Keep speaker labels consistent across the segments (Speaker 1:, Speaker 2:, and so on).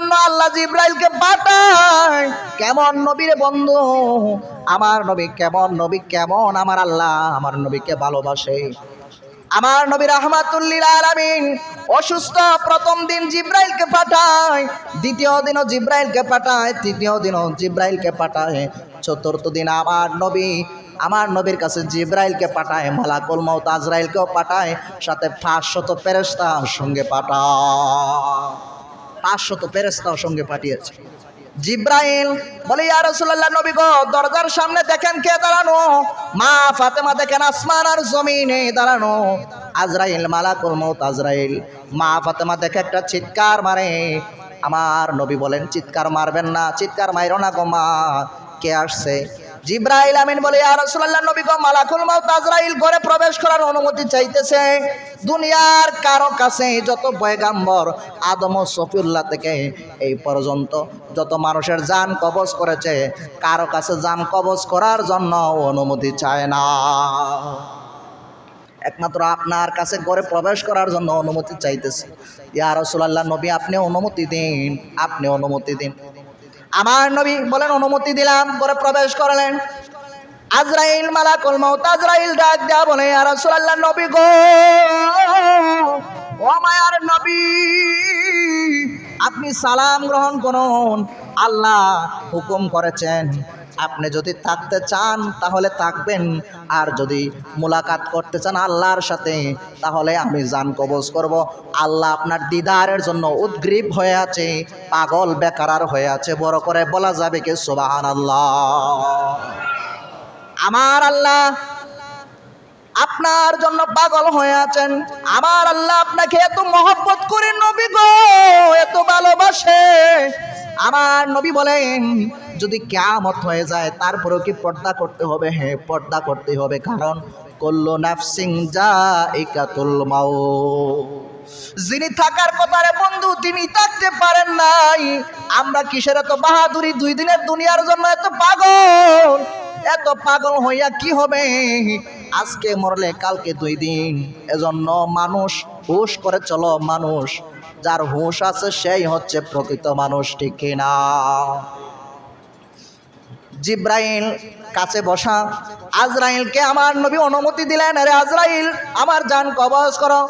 Speaker 1: জন্য আল্লাহ জিব্রাইলকে পাঠায়। কেমন নবীর বন্ধু? আমার নবী কেমন? নবী কেমন? আমার আল্লাহ আমার নবীকে ভালোবাসে। আমার নবী রহমাতুল্লিল আলামিন অসুস্থ প্রথম দিন জিব্রাইলকে পাঠায়, দ্বিতীয় দিনও জিব্রাইলকে পাঠায়, তৃতীয় দিনও জিব্রাইলকে পাঠায়, চতুর্থ দিন আমার নবী, আমার নবীর কাছে জিব্রাইলকে পাঠায়, মালাকুল মৌত আজরাইলকেও পাঠায়, সাথে পাঁচশত ফেরেস্তা সঙ্গে পাঠায়। পাঁচশত ফেরেস্তাও সঙ্গে পাঠিয়েছে। জিব্রাইল বলে, ইয়া রাসূলুল্লাহ, নবী গো, দরজার সামনে দেখেন কে দাঁড়ানো? মা ফাতেমা দেখেন আসমান আর জমিনে দাঁড়ানো। আজরাইল, মালাকুল মৌত আজরাইল। মা ফাতেমা দেখে একটা চিৎকার মারে। আমার নবী বলেন, চিৎকার মারবেন না, চিৎকার মাইরো না গো মা। কে আসছে? জিব্রাইল আমিন বলে, ইয়া রাসূলুল্লাহ, নবী গো, মালাকুল মউত আজরাইল ঘরে প্রবেশ করার অনুমতি চাইতেছে। দুনিয়ার কারও কাছে যত পয়গাম্বর, আদম সফিউল্লাহ থেকে এই পর্যন্ত যত মানুষের জান কবজ করেছে, কারও কাছে জান কবজ করার জন্য অনুমতি চায় না। একমাত্র আপনার কাছে ঘরে প্রবেশ করার জন্য অনুমতি চাইতেছে। ইয়া রাসূলুল্লাহ, নবী, আপনি অনুমতি দিন, আপনি অনুমতি দিন। আমার নবী বলেন, অনুমতি দিলাম পরে প্রবেশ করলেন। আজরাইল মালা কলমাও তাজরাইল ডাক দেয়া বলে আর রাসূলুল্লাহ, নবী গো! ও মায়ার নবী, আপনি সালাম গ্রহণ করুন। আল্লাহ হুকুম করেছেন, আপনি যদি থাকতে চান তাহলে থাকবেন, আর যদি মোলাকাত করতে চান আল্লাহর সাথে, তাহলে আমি জান কবজ করব। আল্লাহ আপনার দিদারের জন্য উদ্গ্রীব হয়ে আছে, পাগল বেকারার হয়ে আছে, বড় করে বলা যাবে কি সোবাহান আল্লাহ আমার আল্লাহ আপনার জন্য পাগল হয়ে আছেন, আমার আল্লাহ আপনাকে এত মহব্বত করে নবী গো, এত ভালোবাসে। আমার নবী বলেন, যদি কেয়ামত হয়ে যায়, তারপরেও কি পর্দা করতে হবে? হ্যাঁ পর্দা করতে হবে। কারণ, কল্লো নাফসিং যা একাতুল মাও যিনি থাকার কথা রে বন্ধু, তিনি থাকতে পারেন নাই। আমরা কিসের এত বাহাদুরি? দুই দিনের দুনিয়ার জন্য এত পাগল। এত পাগল হইয়া কি হবে? আজকে মরলে কালকে দুই দিন। এজন্য মানুষ হুশ করে চলো, মানুষ যার হুশ আছে সেই হচ্ছে প্রকৃত মানুষ, ঠিক কিনা জিব্রাইল কাছে বসা, আজরাইলকে আমার নবী অনুমতি দিলেন আরে আজরাইল, আমার জান কবজ করো।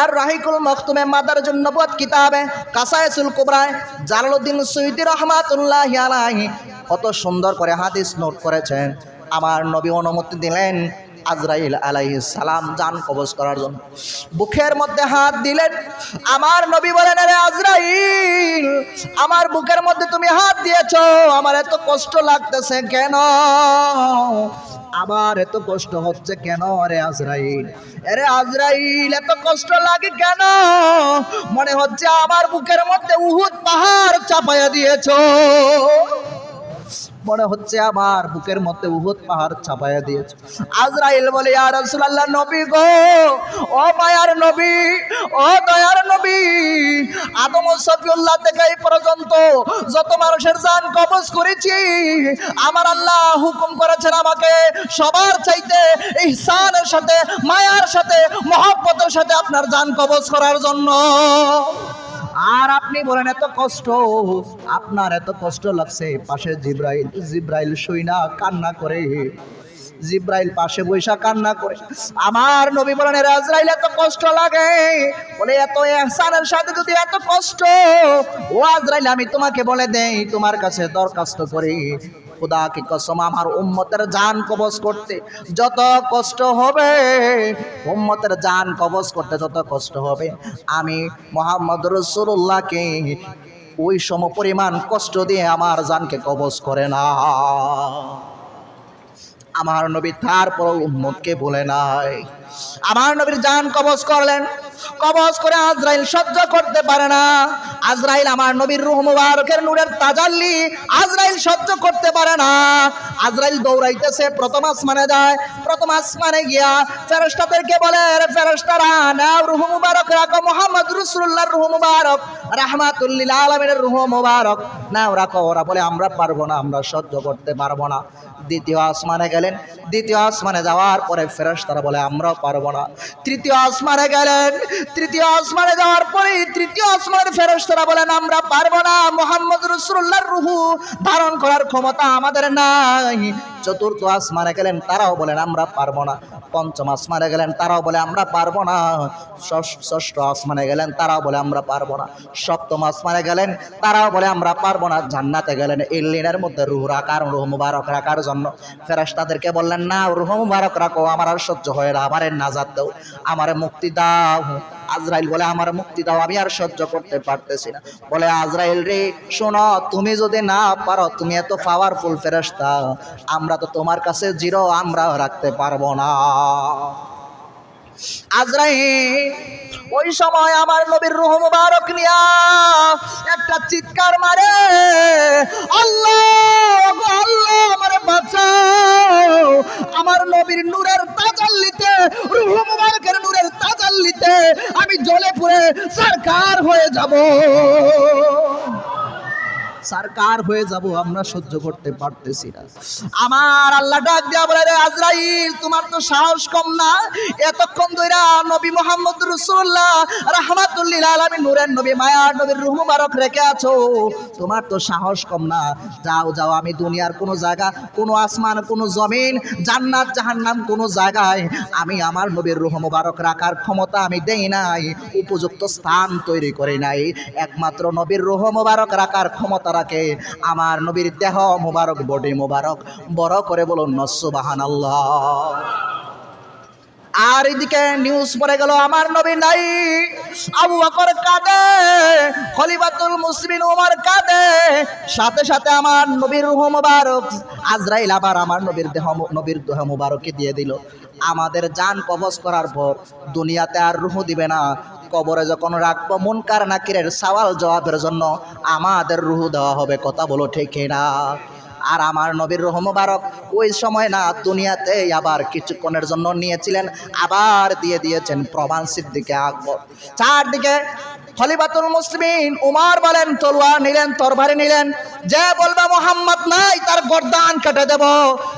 Speaker 1: আর রাহিকুল মখতুমে মাদার জন্য পদ কিতাবে কাসায়সুল কুবরায়, জালালউদ্দিন সৈয়দি রহমাতুল্লাহ আলাইহি, কত সুন্দর করে হাদিস নোট করেছেন। আমার নবী অনুমতি দিলেন আজরাইল আলাইহিস সালাম যান কবজ করার জন্য। বুকের মধ্যে হাত দিলেন। আমার নবী বলেন, আরে আজরাইল, আমার বুকের মধ্যে তুমি হাত দিয়েছ। আমার এত কষ্ট লাগতেছে কেন? আমার এত কষ্ট হচ্ছে কেন রে আজরাইল? আরে আজরাইল, এত কষ্ট লাগে কেন? মনে হচ্ছে আমার বুকের মধ্যে উহুদ পাহাড় চাপাইয়া দিয়েছ। মনে হচ্ছে আমার বুকের মধ্যে উহুদ পাহাড় চাপাইয়া দিয়েছে। আজরাইল বলে আর নবী গো! ও মায়ার নবী, ও দয়ার নবী! আদম সফিউল্লাহ থেকে এই পর্যন্ত যত মানুষের জান কবজ করেছি, আমার আল্লাহ হুকুম করেছেন আমাকে সবার চাইতে ইহসানের সাথে, মায়ার সাথে, মহব্বতের সাথে আপনার জান কবজ করার জন্য। আর আপনি বলেন, এত কষ্ট। আপনার এত কষ্ট লাগছে। পাশে জিব্রাইল জিব্রাইল শুইনা কান্না করে। জিব্রাইল পাশে বৈশা কান্না করে। আমার নবী বলেন "এ আজরাইল, এত কষ্ট লাগে। বলে, এত এহসানের সাথে যদি এত কষ্ট, ও আজরাইল, আমি তোমাকে বলে দেই, তোমার কাছে দরখাস্ত করি। খুদা কি কসম, আমার উম্মতের জান কবজ করতে যত কষ্ট হবে, উম্মতের জান কবজ করতে যত কষ্ট হবে, আমি মোহাম্মদ রসুল্লাহকে ওই সম পরিমাণ কষ্ট দিয়ে আমার জানকে কবজ করে না। আমার নবী তারপর উম্মতকে বলে নাই। আমার নবীর জান কবজ করলেন। কবজ করে আজরাইল সহ্য করতে পারে না। আজরাইল আমার নবীর রুহ মুবারকের নূরের তাজাল্লি আজরাইল সহ্য করতে পারে না। আজরাইল দৌড়াইতেছে, প্রথম আসমানে যায়, প্রথম আসমানে গিয়া ফেরেশতাদেরকে বলে রে ফেরেশতারা, নাও রুহ মুবারক, রাখো মোহাম্মদ রাসূলুল্লাহর রুহ মুবারক রাহমাতুল্লিল আলামিনের রুহ মুবারক। নাও রাখো, ওরা বলে, আমরা পারব না, আমরা সহ্য করতে পারব না। দ্বিতীয় আসমানে গেলেন। দ্বিতীয় আসমানে যাওয়ার পরে ফেরেশতারা বলে, আমরাও পারব না। তৃতীয় আসমানে গেলেন। তৃতীয় আসমানে যাওয়ার পরে তৃতীয় আসমানের ফেরস্তরা বলেন, আমরা পারব না। মোহাম্মদ রসুল্লাহর রুহু ধারণ করার ক্ষমতা আমাদের নাই। চতুর্থ আসমানে গেলেন, তারাও বলেন, আমরা পারব না। পঞ্চম আসমানে গেলেন, তারাও বলে, আমরা পারব না। ষষ্ঠ- আসমানে গেলেন, তারাও বলে, আমরা পারব না। সপ্তম আসমানে গেলেন, তারাও বলে, আমরা পারব না। জান্নাতে গেলেন, ইল্লিনের মধ্যে রুহ রাখার, রুহ মুবারক রাখার জন্য। ফেরাস তাদেরকে বললেন না রুহ মুবারক রাখো, আমার আর সহ্য হয় না, আমারে নাজাত দাও, আমারে মুক্তি দাও। আজরাইল বলে, আমার মুক্তি দাও, আমি আর সহ্য করতে পারতেছি না। বলে, আজরাইল রে, শোনো, তুমি যদি না পারো, তুমি এত পাওয়ারফুল ফেরস্তা আমরা তো তোমার কাছে জিরো আমরা রাখতে পারব না। আজরাইল, ওই সময় আমার নবীর রুহ নিয়া একটা চিৎকার মারে, আল্লাহ আল্লাহ, আমারে বাঁচাও। আমার নবীর নূরের তাজাল্লিতে, রুহ মুবারকের নূরের তাজাল্লিতে আমি জ্বলে পুড়ে সরকার হয়ে যাব। সরকার হয়ে যাব, আমরা সহ্য করতে পারতেছি না। আমার আল্লাহ ডাক দিয়া বলে আজরাইল, তোমার তো সাহস কম না? এতক্ষণ ধইরা নবী মোহাম্মদ রসুল্লাহ রাহমাতুল্লিল আলামিন, নূরের নবী মায়ার নবীর রুহ মুবারক রেখে আছো। তোমার তো সাহস কম না। যাও যাও, আমি দুনিয়ার কোনো জায়গা, কোনো আসমান, কোনো জমিন, জান্নাত, জাহান্নাম কোনো জায়গায়, আমি আমার নবীর রুহ মুবারক রাখার ক্ষমতা আমি দেই নাই, উপযুক্ত স্থান তৈরি করি নাই। একমাত্র নবীর রুহ মুবারক রাখার ক্ষমতা রাখে আমার নবীর দেহ মুবারক, বডি মুবারক। বড় করে বলুন নসুবাহান আর এদিকে নিউজ পড়ে গেল, আমার নবী নাই। আবু বকর কাঁদে, খলিফাতুল মুসলিম ওমর কাঁদে। সাথে সাথে আমার নবীর রুহ মুবারক, আজরাইল আবার আমার নবীর দেহ নবীর দেহ মুবারককে দিয়ে দিল। আমাদের জান কবজ করার পর দুনিয়াতে আর রুহ দিবে না। কবরে যখন রাখব মুনকার নাকিরের সওয়াল জবাবের জন্য আমাদের রুহ দেওয়া হবে, কথা বলো ঠিক না আর আমার নবীর রহ মুবারক ওই সময় না দুনিয়াতে আবার কিছুক্ষণের জন্য নিয়েছিলেন, আবার দিয়ে দিয়েছেন প্রমাণ সিদ্দিকে আকবর। চারদিকে খলিফাতুল মুসলিমিন, উমার বলেন, তলোয়ার নিলেন, তরবারি নিলেন। যে বলবে মোহাম্মদ নাই, তার গর্দান কেটে দেব।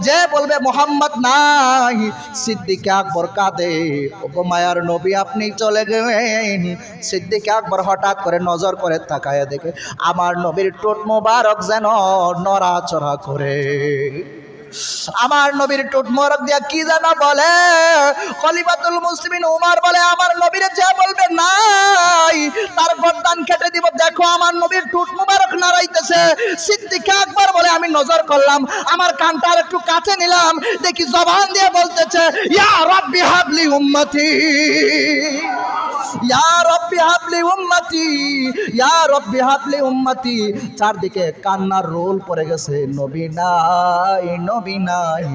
Speaker 1: যে বলবে মোহাম্মদ নাই, সিদ্দিকে আকবর কাঁদে। মায়ার নবী, আপনি চলে গেলেন। সিদ্দিকে আকবর হঠাৎ করে নজর করে তাকায় দেখে, আমার নবীর টোট মোবারক যেন নড়াচড়া করে। আমার নবীর টুট মোরক দিয়া কি যেন বলে? খলিফাতুল মুসলিমিন উমার বলে, আমার নবীর যে বলবে নাই, তার গর্দান কেটে দিব। দেখো, আমার নবীর টুট মুবারক নাড়াইতেছে। সিদ্দিক আকবর বলে, আমি নজর করলাম, আমার কানটা একটু কাছে নিলাম। দেখি জবান দিয়ে বলতেছে, ইয়া রব্বি হাবলি উম্মতি। চারদিকে কান্নার রোল পড়ে গেছে, নবী নাই নবী নাই।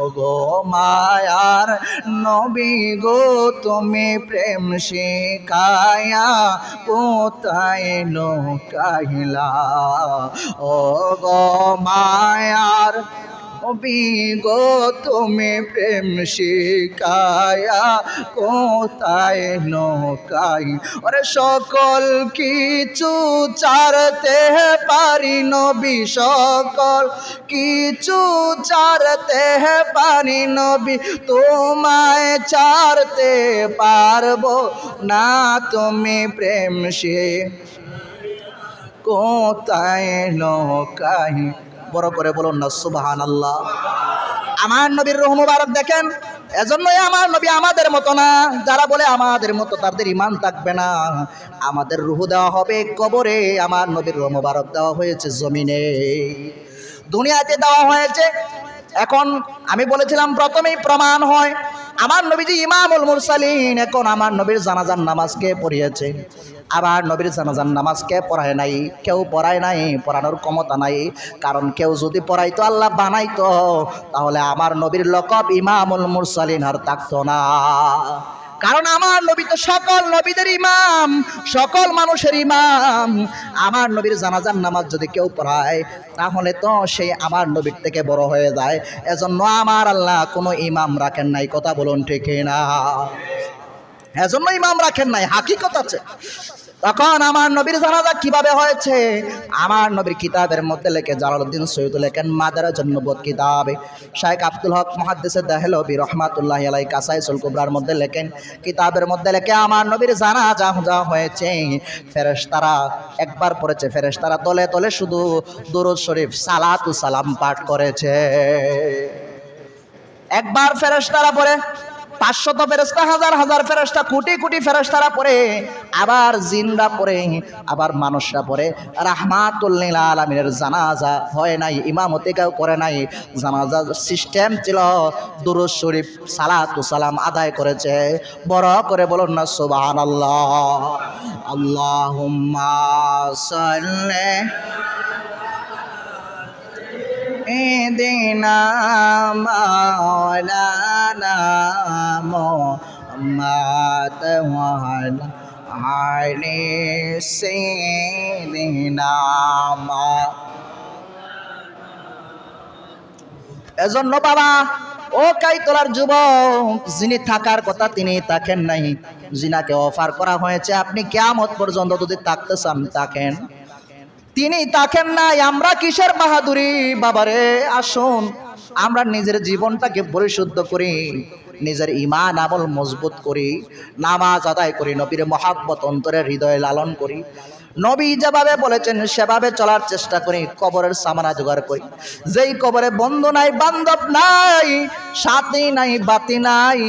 Speaker 1: ও গো মায়ার নবী গো, তুমি প্রেম শিখায়া কোথায় লোকাইলা? ও গো মায়ার নবী গো, তুমি প্রেম শিখায়া কোথায় নৌকাই ওরে সকল কিছু চারতে পারি নবী, সকল কিছু চারতে পারি নবী, তোমায় চারতে পারব না, তুমি প্রেম সে কোথায় নৌকাই বড় করে বলুন না সুবাহান আল্লাহ আমার নবীর রহ দেখেন, এজন্যই আমার নবী আমাদের মতো না। যারা বলে আমাদের মতো, তাদের ইমান থাকবে না। আমাদের রুহ দেওয়া হবে কবরে, আমার নবীর রহ দেওয়া হয়েছে জমিনে। দুনিয়াতে দেওয়া হয়েছে এখন আমি বলেছিলাম প্রথমেই প্রমাণ হয়, আমার নবীজি ইমামুল মুরসালিন, এখন আমার নবীর জানাজান নামাজকে পড়িয়েছে? আবার নবীর জানাজান নামাজকে পড়ায় নাই? কেউ পড়ায় নাই, পড়ানোর ক্ষমতা নাই। কারণ কেউ যদি পড়াইতো, আল্লাহ বানাইতো, তাহলে আমার নবীর লকব ইমামুল মুরসালিন আর থাকতো না। কারণ আমার নবী তো সকল নবীদের ইমাম, সকল মানুষের ইমাম। আমার নবীর জানাজান নামাজ যদি কেউ পড়ায়, তাহলে তো সে আমার নবীর থেকে বড় হয়ে যায়। এজন্য আমার আল্লাহ কোনো ইমাম রাখেন নাই, কথা বলুন ঠিক না এজন্য ইমাম রাখেন নাই, হাকিকত আছে। তখন আমার নবীর জানাজা কীভাবে হয়েছে? আমার নবীর কিতাবের মধ্যে লেখে জালালউদ্দিন সৈয়দ লেখেন মাদারা জন্নবোধ কিতাবে। শাইখ আব্দুল হক মহাদ্দেসে দেহলবি রহমাতুল্লাহ আলাই কাসাইসুল কুবরার মধ্যে লেখেন, কিতাবের মধ্যে লেখে, আমার নবীর জানাজা যা হয়েছে, ফেরেশতারা একবার পড়েছে, ফেরেশতারা তলে তলে শুধু দুরুদ শরীফ, সালাতু সালাম পাঠ করেছে। একবার ফেরেশতারা পড়ে পাঁচশত ফেরেস্তা হাজার হাজার ফেরেস্তা কোটি কোটি ফেরেস্তারা পড়ে, আবার জিনরা পড়ে, আবার মানুষরা পড়ে। রাহমাতুল্লিল আলমিনের জানাজা হয় নাই, ইমামতি কেউ করে নাই। জানাজা সিস্টেম ছিল, দুরুদ শরীফ সালাতু সালাম আদায় করেছে। বড় করে বলুন না সুবহান আল্লাহ আল্লাহুম্মা এদিনা মাওলানা বাবা, ও কাইতলার যুবক, যিনি থাকার কথা তিনি থাকেন নাই জিনাকে অফার করা হয়েছে, আপনি কেয়ামত পর্যন্ত যদি থাকতে চান, থাকেন। তিনি তাকেন নাই, আমরা কিসের বাহাদুরি? বাবারে, আসুন, আমরা নিজের জীবনটাকে পরিশুদ্ধ করি, নিজের ইমান আমল মজবুত করি, নামাজ আদায় করি, নবীর মহাব্বত অন্তরে হৃদয়ে লালন করি। নবী যেভাবে বলেছেন, সেভাবে চলার চেষ্টা করি, কবরের সামানা জোগাড় করি। যেই কবরে বন্ধু নাই, বান্ধব নাই, সাথী নাই, বাতি নাই